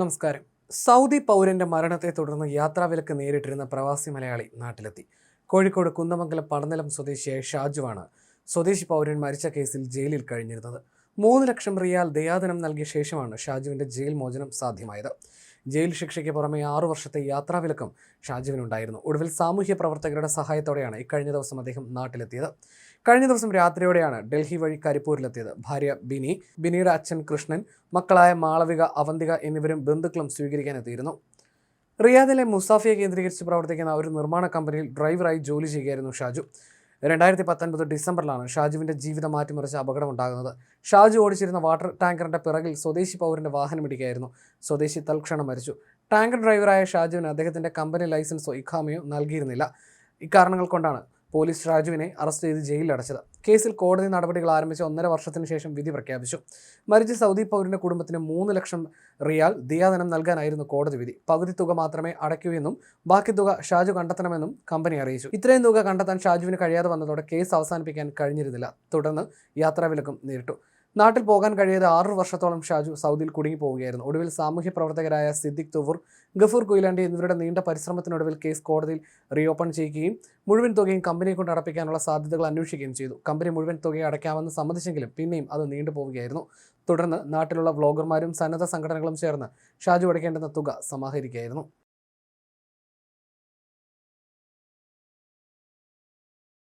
നമസ്കാരം. സൗദി പൗരന്റെ മരണത്തെ തുടർന്ന് യാത്രാവിലക്ക് നേരിട്ടിരുന്ന പ്രവാസി മലയാളി നാട്ടിലെത്തി. കോഴിക്കോട് കുന്നമംഗലം പടനിലം സ്വദേശിയായ ഷാജുവാണ് സ്വദേശി പൗരൻ മരിച്ച കേസിൽ ജയിലിൽ കഴിഞ്ഞിരുന്നത്. മൂന്ന് ലക്ഷം റിയാൽ ദയാധനം നൽകിയ ശേഷമാണ് ഷാജുവിന്റെ ജയിൽ മോചനം സാധ്യമായത്. ജയിൽ ശിക്ഷയ്ക്ക് പുറമെ ആറു വർഷത്തെ യാത്രാവിലക്കും ഷാജുവിനുണ്ടായിരുന്നു. ഒടുവിൽ സാമൂഹ്യ പ്രവർത്തകരുടെ സഹായത്തോടെയാണ് ഇക്കഴിഞ്ഞ ദിവസം അദ്ദേഹം നാട്ടിലെത്തിയത്. കഴിഞ്ഞ ദിവസം രാത്രിയോടെയാണ് ഡൽഹി വഴി കരിപ്പൂരിലെത്തിയത്. ഭാര്യ ബിനി ബിനിയുടെ അച്ഛൻ കൃഷ്ണൻ മക്കളായ മാളവിക അവന്തിക എന്നിവരും ബന്ധുക്കളും സ്വീകരിക്കാനെത്തിയിരുന്നു. റിയാദിലെ മുസാഫിയെ കേന്ദ്രീകരിച്ച് പ്രവർത്തിക്കുന്ന ഒരു നിർമ്മാണ കമ്പനിയിൽ ഡ്രൈവറായി ജോലി ചെയ്യുകയായിരുന്നു ഷാജു. രണ്ടായിരത്തി പത്തൊൻപത് ഡിസംബറിലാണ് ഷാജുവിന്റെ ജീവിതം മാറ്റിമറിച്ച അപകടമുണ്ടാകുന്നത്. ഷാജു ഓടിച്ചിരുന്ന വാട്ടർ ടാങ്കറിന്റെ പിറകിൽ സ്വദേശി പൗരന്റെ വാഹനം ഇടിക്കുകയായിരുന്നു. സ്വദേശി തൽക്ഷണം മരിച്ചു. ടാങ്കർ ഡ്രൈവറായ ഷാജുവിന് അദ്ദേഹത്തിന്റെ കമ്പനി ലൈസൻസോ ഇഖാമയോ നൽകിയിരുന്നില്ല. ഇക്കാരണങ്ങൾ കൊണ്ടാണ് പോലീസ് രാജുവിനെ അറസ്റ്റ് ചെയ്ത് ജയിലിൽ അടച്ചത്. കേസിൽ കോടതി നടപടികൾ ആരംഭിച്ച ഒന്നര വർഷത്തിന് ശേഷം വിധി പ്രഖ്യാപിച്ചു. മരിച്ച സൗദി പൗരന്റെ കുടുംബത്തിന് മൂന്ന് ലക്ഷം റിയാൽ ദിയാധനം നൽകാനായിരുന്നു കോടതി വിധി. പകുതി തുക മാത്രമേ അടയ്ക്കൂ എന്നും ബാക്കി തുക ഷാജു കണ്ടെത്തണമെന്നും കമ്പനി അറിയിച്ചു. ഇത്രയും തുക കണ്ടെത്താൻ ഷാജുവിന് കഴിയാതെ വന്നതോടെ കേസ് അവസാനിപ്പിക്കാൻ കഴിഞ്ഞിരുന്നില്ല. തുടർന്ന് യാത്രാവിലക്കും നേരിട്ടു. നാട്ടിൽ പോകാൻ കഴിയാതെ ആറു വർഷത്തോളം ഷാജു സൗദിയിൽ കുടുങ്ങി പോവുകയായിരുന്നു ഒടുവിൽ സാമൂഹ്യ പ്രവർത്തകരായ സിദ്ദിഖ് തുവൂർ ഗഫൂർ കുയിലാണ്ടി എന്നിവരുടെ നീണ്ട പരിശ്രമത്തിനൊടുവിൽ കേസ് കോടതിയിൽ റീഓപ്പൺ ചെയ്യുകയും മുഴുവൻ തുകയും കമ്പനിയെ കൊണ്ട് അടപ്പിക്കാനുള്ള സാധ്യതകൾ അന്വേഷിക്കുകയും ചെയ്തു. കമ്പനി മുഴുവൻ തുകയെ അടയ്ക്കാമെന്ന് സമ്മതിച്ചെങ്കിലും പിന്നെയും അത് നീണ്ടു പോവുകയായിരുന്നു തുടർന്ന് നാട്ടിലുള്ള വ്ളോഗർമാരും സന്നദ്ധ സംഘടനകളും ചേർന്ന് ഷാജു അടയ്ക്കേണ്ടുന്ന തുക സമാഹരിക്കുകയായിരുന്നു.